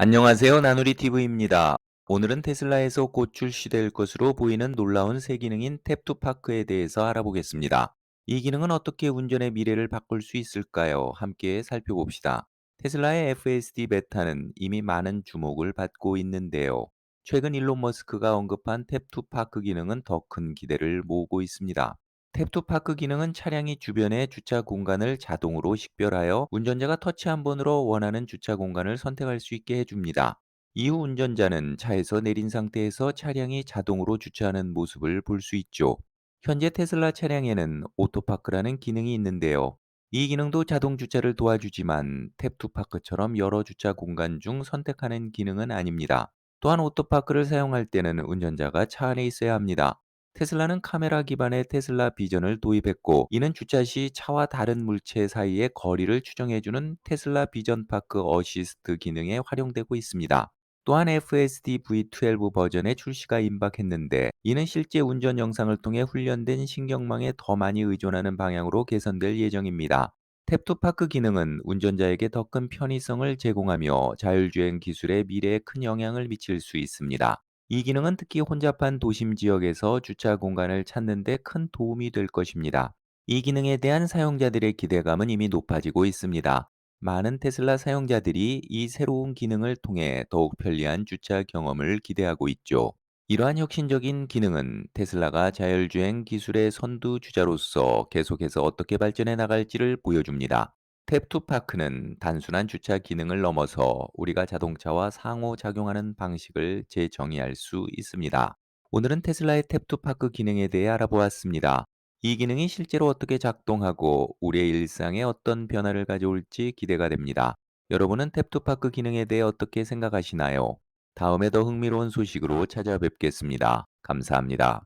안녕하세요. 나누리 TV입니다. 오늘은 테슬라에서 곧 출시될 것으로 보이는 놀라운 새 기능인 탭투 파크에 대해서 알아보겠습니다. 이 기능은 어떻게 운전의 미래를 바꿀 수 있을까요? 함께 살펴봅시다. 테슬라의 FSD 베타는 이미 많은 주목을 받고 있는데요. 최근 일론 머스크가 언급한 탭투 파크 기능은 더 큰 기대를 모으고 있습니다. 탭투 파크 기능은 차량이 주변의 주차 공간을 자동으로 식별하여 운전자가 터치 한 번으로 원하는 주차 공간을 선택할 수 있게 해줍니다. 이후 운전자는 차에서 내린 상태에서 차량이 자동으로 주차하는 모습을 볼 수 있죠. 현재 테슬라 차량에는 오토파크라는 기능이 있는데요. 이 기능도 자동 주차를 도와주지만 탭투 파크처럼 여러 주차 공간 중 선택하는 기능은 아닙니다. 또한 오토파크를 사용할 때는 운전자가 차 안에 있어야 합니다. 테슬라는 카메라 기반의 테슬라 비전을 도입했고, 이는 주차 시 차와 다른 물체 사이의 거리를 추정해주는 테슬라 비전 파크 어시스트 기능에 활용되고 있습니다. 또한 FSD V12 버전의 출시가 임박했는데, 이는 실제 운전 영상을 통해 훈련된 신경망에 더 많이 의존하는 방향으로 개선될 예정입니다. 탭투 파크 기능은 운전자에게 더 큰 편의성을 제공하며 자율주행 기술의 미래에 큰 영향을 미칠 수 있습니다. 이 기능은 특히 혼잡한 도심 지역에서 주차 공간을 찾는 데 큰 도움이 될 것입니다. 이 기능에 대한 사용자들의 기대감은 이미 높아지고 있습니다. 많은 테슬라 사용자들이 이 새로운 기능을 통해 더욱 편리한 주차 경험을 기대하고 있죠. 이러한 혁신적인 기능은 테슬라가 자율주행 기술의 선두 주자로서 계속해서 어떻게 발전해 나갈지를 보여줍니다. 탭투 파크는 단순한 주차 기능을 넘어서 우리가 자동차와 상호작용하는 방식을 재정의할 수 있습니다. 오늘은 테슬라의 탭투 파크 기능에 대해 알아보았습니다. 이 기능이 실제로 어떻게 작동하고 우리의 일상에 어떤 변화를 가져올지 기대가 됩니다. 여러분은 탭투 파크 기능에 대해 어떻게 생각하시나요? 다음에 더 흥미로운 소식으로 찾아뵙겠습니다. 감사합니다.